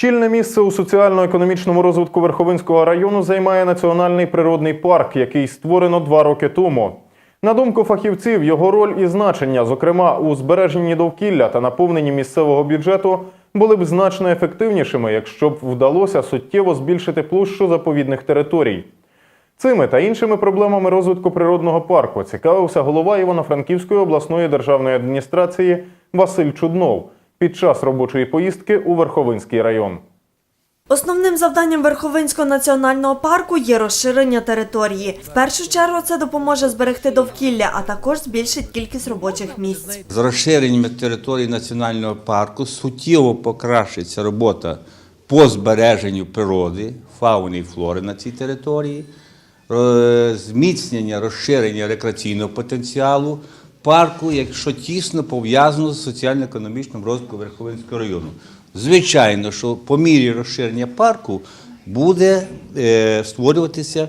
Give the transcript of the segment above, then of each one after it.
Чільне місце у соціально-економічному розвитку Верховинського району займає національний природний парк, який створено два роки тому. На думку фахівців, його роль і значення, зокрема у збереженні довкілля та наповненні місцевого бюджету, були б значно ефективнішими, якщо б вдалося суттєво збільшити площу заповідних територій. Цими та іншими проблемами розвитку природного парку цікавився голова Івано-Франківської обласної державної адміністрації Василь Чуднов під час робочої поїздки у Верховинський район. Основним завданням Верховинського національного парку є розширення території. В першу чергу це допоможе зберегти довкілля, а також збільшить кількість робочих місць. З розширенням території національного парку суттєво покращиться робота по збереженню природи, фауни і флори на цій території, е, зміцнення розширення рекреаційного потенціалу парку, якщо тісно пов'язано з соціально-економічним розвитком Верховинського району. Звичайно, що по мірі розширення парку буде е, створюватися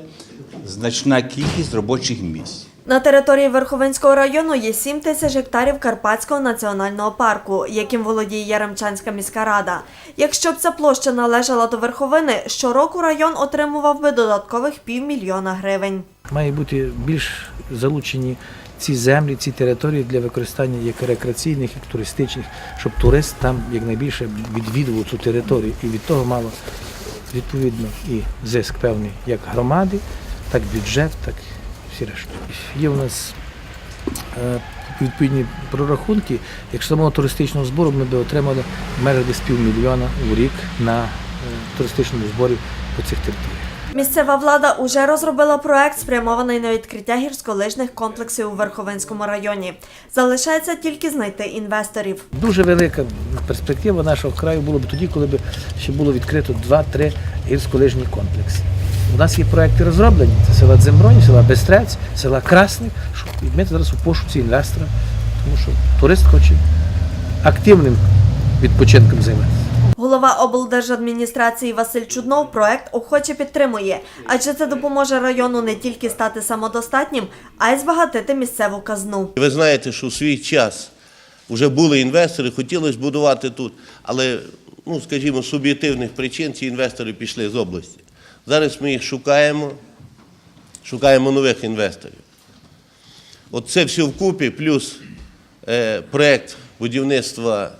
значна кількість робочих місць. На території Верховинського району є 7 тисяч гектарів Карпатського національного парку, яким володіє Яремчанська міська рада. Якщо б ця площа належала до Верховини, щороку район отримував би додаткових півмільйона гривень. Має бути більш залучені ці землі, ці території для використання як рекреаційних, як туристичних, щоб турист там якнайбільше відвідував цю територію. І від того мало відповідно і зиск певний як громади, так бюджет, так всі решта. Є у нас е, відповідні прорахунки. Якщо самого туристичного збору ми б отримали майже десь півмільйона у рік на е, туристичному зборі по цих територіях. Місцева влада уже розробила проект, спрямований на відкриття гірськолижних комплексів у Верховинському районі. Залишається тільки знайти інвесторів. Дуже велика перспектива нашого краю було б тоді, коли б ще було відкрито 2-3 гірськолижні комплекси. У нас є проекти розроблені. Це села Дземброні, села Бестрець, села Красник. Ми зараз у пошуці інвестора, тому що турист хоче активним відпочинком займатися. Голова облдержадміністрації Василь Чуднов проект охоче підтримує, адже це допоможе району не тільки стати самодостатнім, а й збагатити місцеву казну. Ви знаєте, що у свій час вже були інвестори, хотіли збудувати тут, але, ну, скажімо, з суб'єктивних причин ці інвестори пішли з області. Зараз ми їх шукаємо, шукаємо нових інвесторів. От це все вкупі, плюс е, проєкт будівництва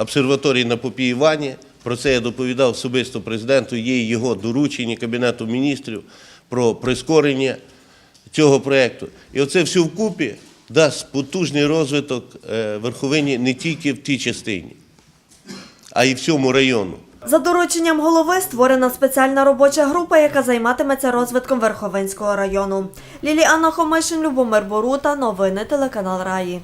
обсерваторії на Попі Івані. Про це я доповідав особисто президенту. Є його доручення Кабінету міністрів про прискорення цього проєкту. І оце все вкупі дасть потужний розвиток е, Верховині не тільки в тій частині, а й всьому району. За дорученням голови створена спеціальна робоча група, яка займатиметься розвитком Верховинського району. Ліліана Хомишин, Любомир Борута, новини телеканал Раї.